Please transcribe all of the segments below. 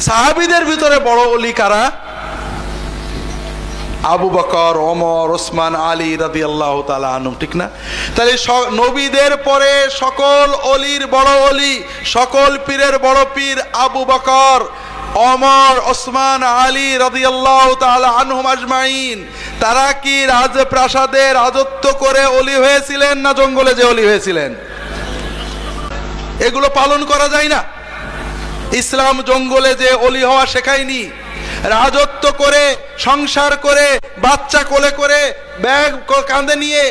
সাহাবিদের ভিতরে বড় অলি কারা? আবু বকর, ওমর, ওসমান, আলী রাদি আল্লাহ আনুম ঠিক না? তাহলে নবীদের পরে সকল অলির বড় অলি, সকল পীরের বড় পীর আবু বকর অমর ওসমান, আলী আল্লাহ তালা আনহুম আজমাইন। তারা কি রাজপ্রাসাদে রাজত্ব করে অলি হয়েছিলেন না জঙ্গলে যে অলি হয়েছিলেন? এগুলো পালন করা যায় না। ইসলাম জঙ্গলে যে অলি হওয়া শেখায়নি। রাজত্ব করে, সংসার করে, বাচ্চা কোলে করে, ব্যাগ কাঁধে নিয়ে,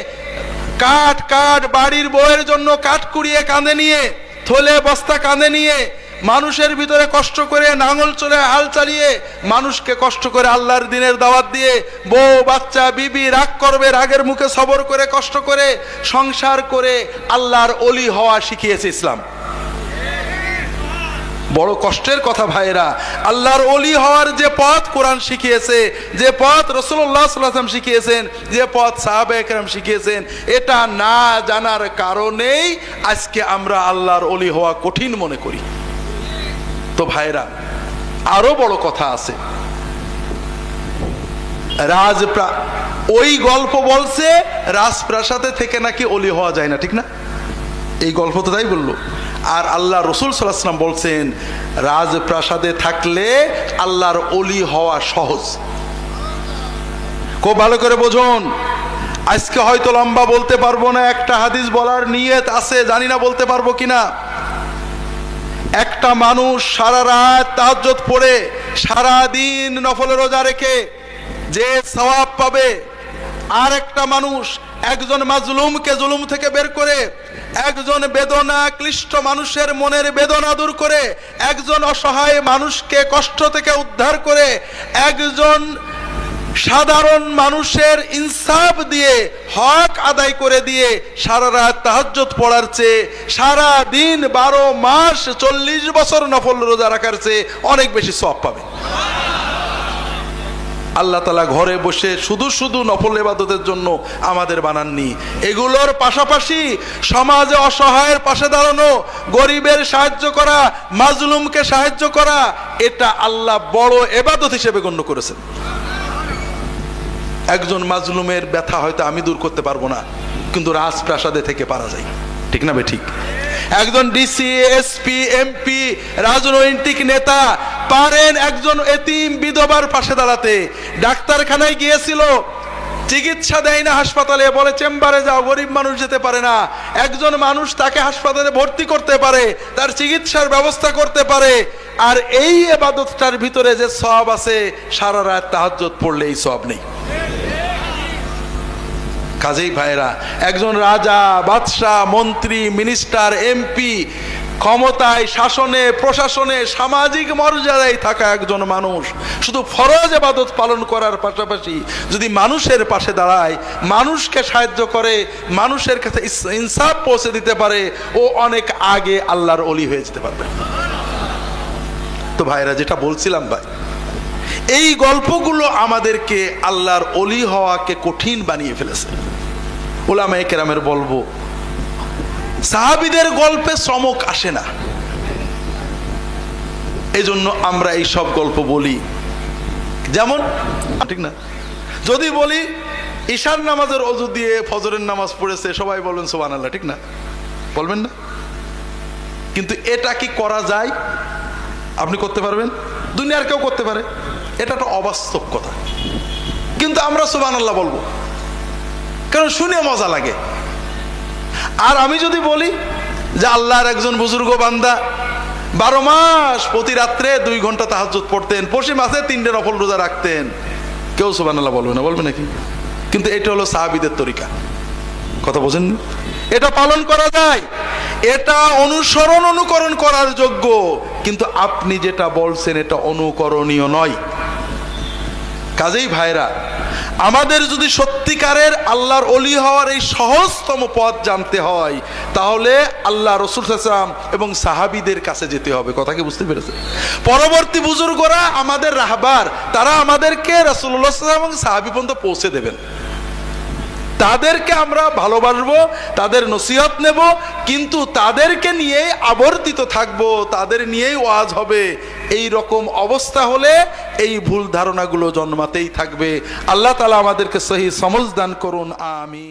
কাঠ কাঠ, বাড়ির বউয়ের জন্য কাঠ কুড়িয়ে কাঁধে নিয়ে, থলে, বস্তা কাঁধে নিয়ে, মানুষের ভিতরে কষ্ট করে নাঙল চলে হাল চালিয়ে, মানুষকে কষ্ট করে আল্লাহর দিনের দাওয়াত দিয়ে, বউ, বাচ্চা, বিবি রাগ করবে, রাগের মুখে সবর করে, কষ্ট করে, সংসার করে আল্লাহর অলি হওয়া শিখিয়েছে ইসলাম। বড় কষ্টের কথা ভাইরা আল্লাহর অলি হওয়ার যে পথ কোরআন শিখিয়েছে, যে পথ রসুল্লাহ সাল্লাম শিখিয়েছেন, যে পথ সাহাবে একরাম শিখিয়েছেন, এটা না জানার কারণেই আজকে আমরা আল্লাহর অলি হওয়া কঠিন মনে করি। তো ভাইরা আরও বড় কথা আছে। রাজ ওই গল্প বলছে, রাজপ্রাসাদে থেকে নাকি অলি হওয়া যায় না, ঠিক না? এই গল্প তো তাই বলল। আর আল্লাহ রসুল সাল্লাহাম বলছেন, রাজপ্রাসাদে থাকলে আল্লাহর অলি হওয়া সহজ। খুব ভালো করে বোঝুন। আজকে হয়তো লম্বা বলতে পারব না, একটা হাদিস বলার নিয়ত আছে, জানি না বলতে পারব কিনা। একটা মানুষ সারা রাত তাহাজ্জত পড়ে, সারা দিন নফলের রোজা রেখে যে সওয়াব পাবে আর একটা মানুষ একজন মাজলুমকে জুলুম থেকে বের করে, একজন বেদনা ক্লিষ্ট মানুষের মনের বেদনা দূর করে, একজন অসহায় মানুষকে কষ্ট থেকে উদ্ধার করে, একজন সাধারণ মানুষের ইনসাফ দিয়ে হক আদায় করে দিয়ে সারা রাত তাহাজ্জত পড়ার চেয়ে সারা দিন বারো মাস চল্লিশ বছর নফল রোজা রাখার চেয়ে অনেক বেশি সব পাবে আল্লাহ তালা ঘরে বসে শুধু শুধু নফল এবাদতের জন্য আমাদের বানাননি। এগুলোর পাশাপাশি সমাজে অসহায়ের পাশে দাঁড়ানো, গরিবের সাহায্য করা, মাজলুমকে সাহায্য করা, এটা আল্লাহ বড় এবাদত হিসেবে গণ্য করেছেন। একজন মাজলুমের ব্যথা হয়তো আমি দূর করতে পারব না, কিন্তু রাজপ্রাসাদে থেকে পারা যায়। ঠিক না বে ঠিক? একজন ডিসি এসপি এমপি রাজনৈতিক নেতা, পারেন একজন এতিম বিধবার পাশে দাঁড়াতে। ডাক্তারখানায় গিয়েছিল, চিকিৎসা দেয় না হাসপাতালে, বলে চেম্বারে যাও, গরিব মানুষ যেতে পারে না। একজন মানুষ তাকে হাসপাতালে ভর্তি করতে পারে, তার চিকিৎসার ব্যবস্থা করতে পারে। আর এই এবাদতটার ভিতরে যে সব আছে, সারা রাত তাহাজ্জত পড়লে এই সব নেই। কাজেই ভাইরা একজন রাজা, বাদশাহ, মন্ত্রী মিনিস্টার এমপি ক্ষমতায়, শাসনে, প্রশাসনে, সামাজিক মর্যাদায় থাকা একজন মানুষ, শুধু ফরজ এবাদত পালন করার পাশাপাশি যদি মানুষের পাশে দাঁড়ায়, মানুষকে সাহায্য করে, মানুষের কাছে ইনসাফ পৌঁছে দিতে পারে, ও অনেক আগে আল্লাহর অলি হয়ে যেতে পারবে। তো ভাইরা যেটা বলছিলাম ভাই, এই গল্পগুলো আমাদেরকে আল্লাহর অলি হওয়াকে কঠিন বানিয়ে ফেলেছে। ওলামায়ে কেরামের বলব, সাহাবিদের গল্পে চমক আসে না। এই জন্য আমরা এই সব গল্প বলি। যেমন ঠিক না? যদি বলি ঈশান নামাজের অজু দিয়ে ফজরের নামাজ পড়েছে, সবাই বলবেন সোবান আল্লাহ ঠিক না? বলবেন না? কিন্তু এটা কি করা যায়? আপনি করতে পারবেন? দুনিয়ার কেউ করতে পারে। এটা একটা অবাস্তব কথা। কিন্তু আমরা সোবান আল্লাহ বলব। কারণ শুনে মজা লাগে। আর আমি যদি বলি যে আল্লাহর একজন বুজুর্গ বান্দা, বারো মাস প্রতি রাত্রে দুই ঘণ্টা তাহাজ্জুদ পড়তেন পশ্চিম মাসে তিনটে নফল রোজা রাখতেন। কেউ সোবান আল্লাহ বলবে না, বলবে নাকি? কিন্তু এটা হলো সাহাবিদের তরিকা। কথা বোঝেন এটা পালন করা যায়। এটা অনুসরণ অনুকরণ করার যোগ্য। কিন্তু আপনি যেটা বলছেন এটা অনুকরণীয় নয়। কাজেই ভাইরা আমাদের যদি সত্যিকারের আল্লাহর অলি হওয়ার এই সহজতম পথ জানতে হয়, তাহলে আল্লাহ রসুল হাসলাম এবং সাহাবিদের কাছে যেতে হবে। কথাকে বুঝতে পেরেছে পরবর্তী বুজুর্গরা আমাদের রাহবার, তারা আমাদেরকে রসুল্লাহ সাল্লাম এবং সাহাবি পর্যন্ত পৌঁছে দেবেন। তাদেরকে আমরা ভালোবাসবো, তাদের নসিহত নেব, কিন্তু তাদেরকে নিয়েই আবর্তিত থাকব, তাদের নিয়েই ওয়াজ হবে। এই রকম অবস্থা হলে এই ভুল ধারণাগুলো জন্মাতেই থাকবে। আল্লাহ তালা আমাদেরকে সহি সমজ দান করুন আমি